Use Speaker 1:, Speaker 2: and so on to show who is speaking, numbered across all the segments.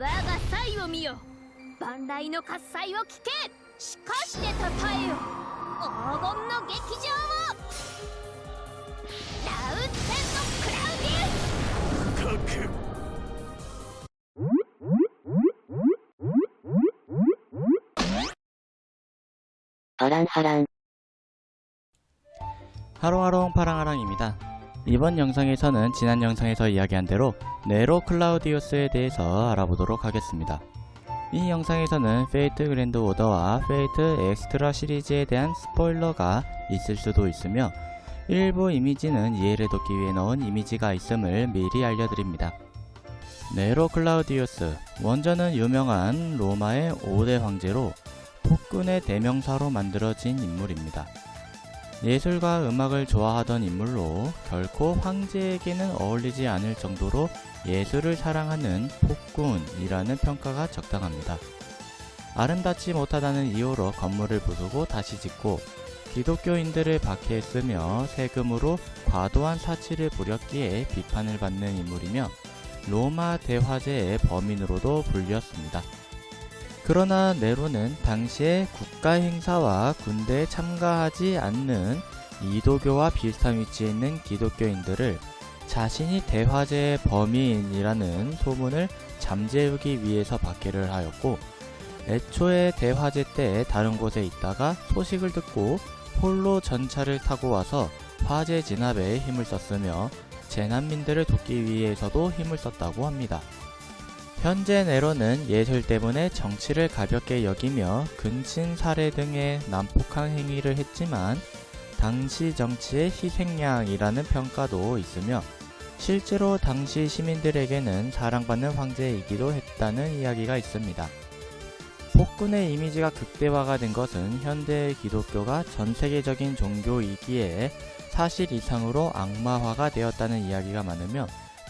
Speaker 1: 我が才を見よ万来の喝采を聞けしかしてたたえよ黄金の劇場をラウンセント・クラウディウス
Speaker 2: 各
Speaker 3: 하랑하랑
Speaker 4: 하롱하롱 파랑하랑입니다. 이번 영상에서는 지난 영상에서 이야기한 대로 네로 클라우디우스에 대해서 알아보도록 하겠습니다. 이 영상에서는 페이트 그랜드 오더와 페이트 엑스트라 시리즈에 대한 스포일러가 있을 수도 있으며 일부 이미지는 이해를 돕기 위해 넣은 이미지가 있음을 미리 알려드립니다. 네로 클라우디우스 원전은 유명한 로마의 5대 황제로 폭군의 대명사로 만들어진 인물입니다. 예술과 음악을 좋아하던 인물로 결코 황제에게는 어울리지 않을 정도로 예술을 사랑하는 폭군이라는 평가가 적당합니다. 아름답지 못하다는 이유로 건물을 부수고 다시 짓고 기독교인들을 박해했으며 세금으로 과도한 사치를 부렸기에 비판을 받는 인물이며 로마 대화제의 범인으로도 불렸습니다. 그러나 네로는 당시에 국가 행사와 군대에 참가하지 않는 이도교와 비슷한 위치에 있는 기독교인들을 자신이 대화제의 범인이라는 소문을 잠재우기 위해서 박해를 하였고 애초에 대화제 때 다른 곳에 있다가 소식을 듣고 홀로 전차를 타고 와서 화재 진압에 힘을 썼으며 재난민들을 돕기 위해서도 힘을 썼다고 합니다. 현재 네로는 예술 때문에 정치를 가볍게 여기며 근친 살해 등의 난폭한 행위를 했지만 당시 정치의 희생양이라는 평가도 있으며 실제로 당시 시민들에게는 사랑받는 황제이기도 했다는 이야기가 있습니다. 폭군의 이미지가 극대화가 된 것은 현대 기독교가 전 세계적인 종교이기에 사실 이상으로 악마화가 되었다는 이야기가 많으며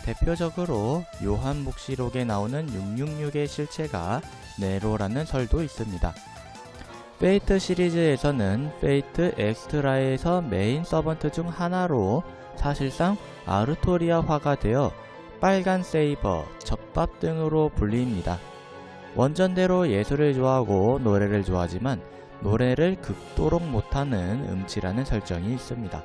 Speaker 4: 대표적으로 요한복시록에 나오는 666의 실체가 네로라는 설도 있습니다. 페이트 시리즈에서는 페이트 엑스트라에서 메인 서번트 중 하나로 사실상 아르토리아화가 되어 빨간 세이버, 젖밥 등으로 불립니다. 원전대로 예술을 좋아하고 노래를 좋아하지만 노래를 극도록 못하는 음치라는 설정이 있습니다.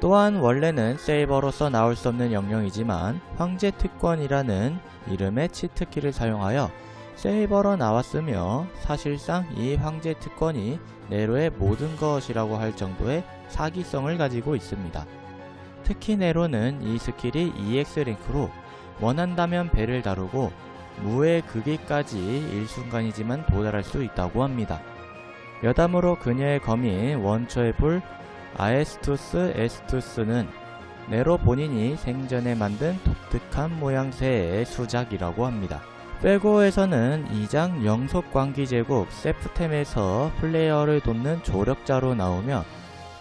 Speaker 4: 또한 원래는 세이버로서 나올 수 없는 영령이지만 황제 특권이라는 이름의 치트키를 사용하여 세이버로 나왔으며 사실상 이 황제 특권이 네로의 모든 것이라고 할 정도의 사기성을 가지고 있습니다. 특히 네로는 이 스킬이 EX 랭크로 원한다면 배를 다루고 무의 극기까지 일순간이지만 도달할 수 있다고 합니다. 여담으로 그녀의 검인 원초의 불 아에스투스 에스투스는 네로 본인이 생전에 만든 독특한 모양새의 수작이라고 합니다. 페고에서는 2장 영속광기 제국 세프템에서 플레이어를 돕는 조력자로 나오며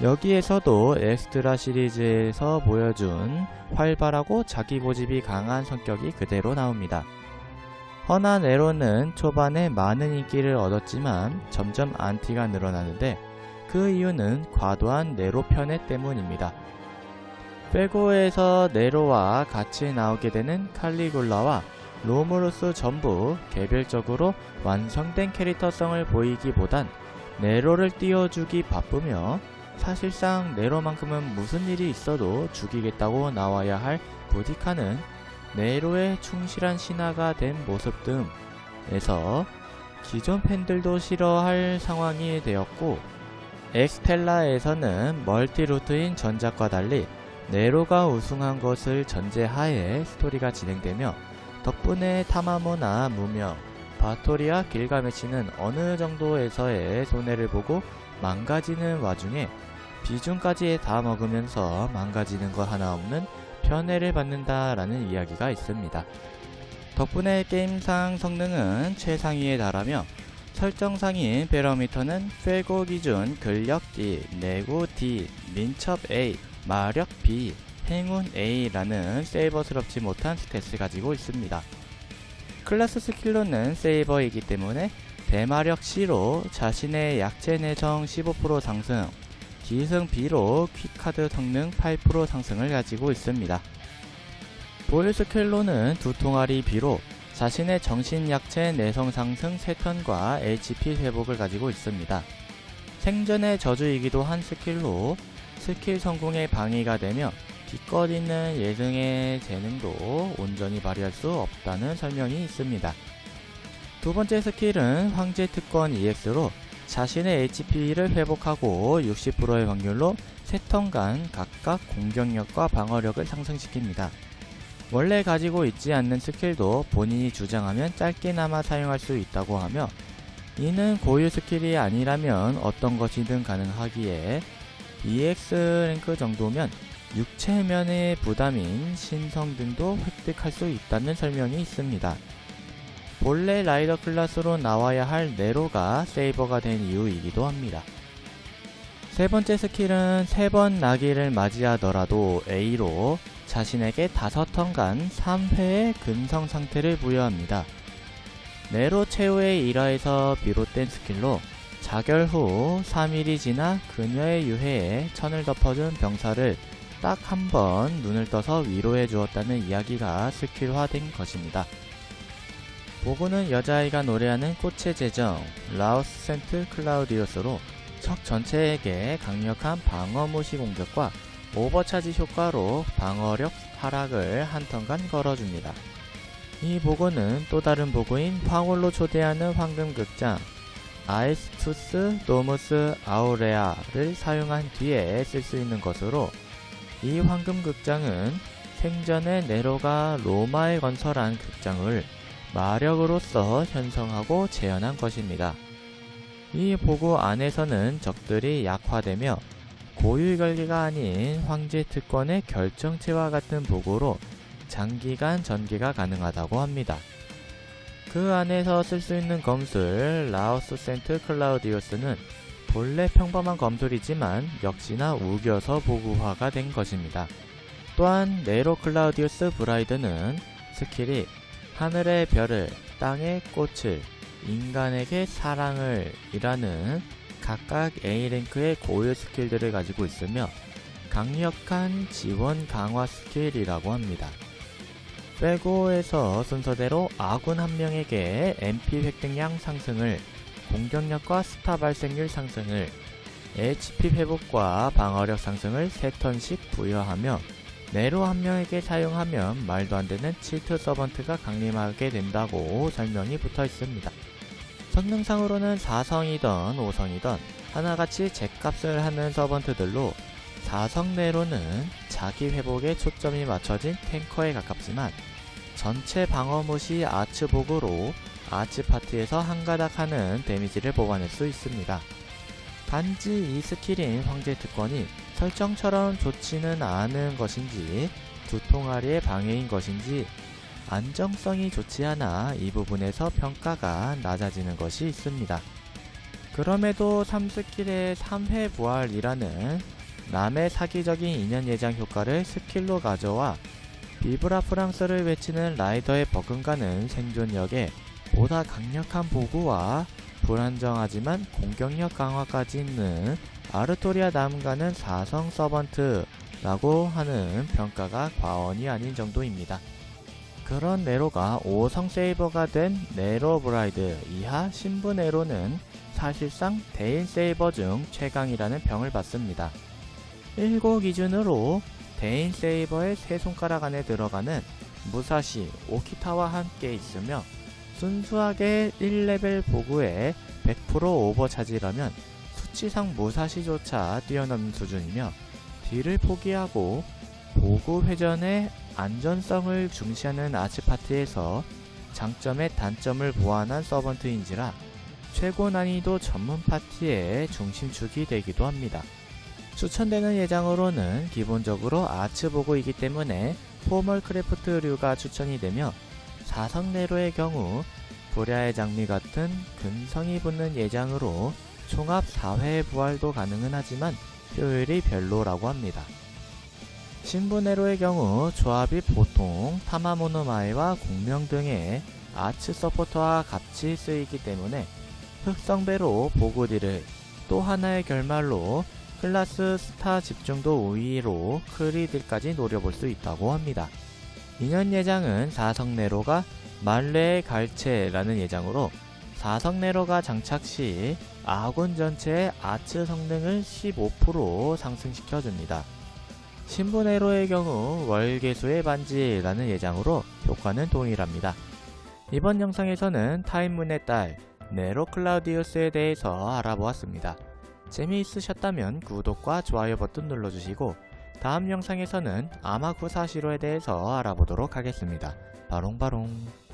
Speaker 4: 여기에서도 엑스트라 시리즈에서 보여준 활발하고 자기 고집이 강한 성격이 그대로 나옵니다. 허나 네로는 초반에 많은 인기를 얻었지만 점점 안티가 늘어나는데 그 이유는 과도한 네로 편애 때문입니다. 페고에서 네로와 같이 나오게 되는 칼리굴라와 로무루스 전부 개별적으로 완성된 캐릭터성을 보이기보단 네로를 띄워주기 바쁘며 사실상 네로만큼은 무슨 일이 있어도 죽이겠다고 나와야 할 부디카는 네로의 충실한 신하가 된 모습 등에서 기존 팬들도 싫어할 상황이 되었고 엑스텔라에서는 멀티루트인 전작과 달리 네로가 우승한 것을 전제하에 스토리가 진행되며 덕분에 타마모나 무명, 바토리아 길가메치는 어느 정도에서의 손해를 보고 망가지는 와중에 비중까지 다 먹으면서 망가지는 거 하나 없는 편애를 받는다라는 이야기가 있습니다. 덕분에 게임상 성능은 최상위에 달하며 설정 상인 베러미터는 페고 기준 근력 D, 내구 D, 민첩 A, 마력 B, 행운 A라는 세이버스럽지 못한 스탯을 가지고 있습니다. 클래스 스킬로는 세이버이기 때문에 대마력 C로 자신의 약체 내성 15% 상승, 기승 B로 퀵카드 성능 8% 상승을 가지고 있습니다. 보일 스킬로는 두 통아리 B로 자신의 정신약체 내성 상승 세턴과 HP 회복을 가지고 있습니다. 생전의 저주이기도 한 스킬로 스킬 성공에 방해가 되며 기꺼리는 예능의 재능도 온전히 발휘할 수 없다는 설명이 있습니다. 두 번째 스킬은 황제 특권 EX로 자신의 HP를 회복하고 60%의 확률로 3턴간 각각 공격력과 방어력을 상승시킵니다. 원래 가지고 있지 않는 스킬도 본인이 주장하면 짧게나마 사용할 수 있다고 하며 이는 고유 스킬이 아니라면 어떤 것이든 가능하기에 EX 랭크 정도면 육체면의 부담인 신성 등도 획득할 수 있다는 설명이 있습니다. 본래 라이더 클래스로 나와야 할 네로가 세이버가 된 이유이기도 합니다. 세 번째 스킬은 세 번 나기를 맞이하더라도 A로 자신에게 5턴간 3회의 근성 상태를 부여합니다. 네로 최후의 일화에서 비롯된 스킬로 자결 후 3일이 지나 그녀의 유해에 천을 덮어준 병사를 딱 한 번 눈을 떠서 위로해 주었다는 이야기가 스킬화된 것입니다. 보고는 여자아이가 노래하는 꽃의 재정 라오스 센트 클라우디우스로 적 전체에게 강력한 방어 무시 공격과 오버차지 효과로 방어력 하락을 한 턴간 걸어줍니다. 이 보고는 또 다른 보고인 황홀로 초대하는 황금극장 아에스투스 노무스 아우레아를 사용한 뒤에 쓸 수 있는 것으로 이 황금극장은 생전에 네로가 로마에 건설한 극장을 마력으로서 형성하고 재현한 것입니다. 이 보고 안에서는 적들이 약화되며 고유 결계가 아닌 황제 특권의 결정체와 같은 보고로 장기간 전개가 가능하다고 합니다. 그 안에서 쓸 수 있는 검술 라오스 센트 클라우디우스는 본래 평범한 검술이지만 역시나 우겨서 보구화가 된 것입니다. 또한 네로 클라우디우스 브라이드는 스킬이 하늘의 별을, 땅의 꽃을, 인간에게 사랑을 이라는 각각 A랭크의 고유 스킬들을 가지고 있으며 강력한 지원 강화 스킬이라고 합니다. 빼고에서 순서대로 아군 한 명에게 MP 획득량 상승을, 공격력과 스타 발생률 상승을, HP 회복과 방어력 상승을 3턴씩 부여하며 네로 한 명에게 사용하면 말도 안 되는 칠트 서번트가 강림하게 된다고 설명이 붙어 있습니다. 성능상으로는 4성이던 5성이던 하나같이 잭값을 하는 서번트들로 4성 네로는 자기 회복에 초점이 맞춰진 탱커에 가깝지만 전체 방어 무시 아츠복으로 아츠 파트에서 한 가닥 하는 데미지를 뽑아낼 수 있습니다. 단지 이 스킬인 황제 특권이 설정처럼 좋지는 않은 것인지 두통아리의 방해인 것인지 안정성이 좋지 않아 이 부분에서 평가가 낮아지는 것이 있습니다. 그럼에도 3스킬의 3회 부활이라는 남의 사기적인 인연 예장 효과를 스킬로 가져와 비브라 프랑스를 외치는 라이더의 버금가는 생존력에 보다 강력한 보구와 불안정하지만 공격력 강화까지 있는 아르토리아 남가는 4성 서번트라고 하는 평가가 과언이 아닌 정도입니다. 그런 네로가 5성 세이버가 된 네로 브라이드 이하 신부 네로는 사실상 대인 세이버 중 최강이라는 평을 받습니다. 1고 기준으로 대인 세이버의 세 손가락 안에 들어가는 무사시 오키타와 함께 있으며 순수하게 1레벨 보구에 100% 오버 차지라면 수치상 무사시조차 뛰어넘는 수준이며 뒤를 포기하고 보구 회전의 안전성을 중시하는 아치 파트에서 장점에 단점을 보완한 서번트인지라 최고 난이도 전문 파티의 중심축이 되기도 합니다. 추천되는 예장으로는 기본적으로 아츠보그이기 때문에 포멀 크래프트류가 추천이 되며 사성 네로의 경우 불야의 장미 같은 근성이 붙는 예장으로 총합 4회 부활도 가능은 하지만 효율이 별로라고 합니다. 신부 네로의 경우 조합이 보통 타마모노마에와 공명 등의 아츠 서포터와 같이 쓰이기 때문에 흑성배로 보고디를 또 하나의 결말로 클라스 스타 집중도 우위로 크리들까지 노려볼 수 있다고 합니다. 인연 예장은 4성 네로가 말레의 갈채라는 예장으로 4성 네로가 장착 시 아군 전체의 아츠 성능을 15% 상승시켜줍니다. 신부 네로의 경우 월계수의 반지라는 예장으로 효과는 동일합니다. 이번 영상에서는 타임문의 딸 네로 클라우디우스에 대해서 알아보았습니다. 재미있으셨다면 구독과 좋아요 버튼 눌러주시고 다음 영상에서는 아마쿠사시로에 대해서 알아보도록 하겠습니다. 바롱바롱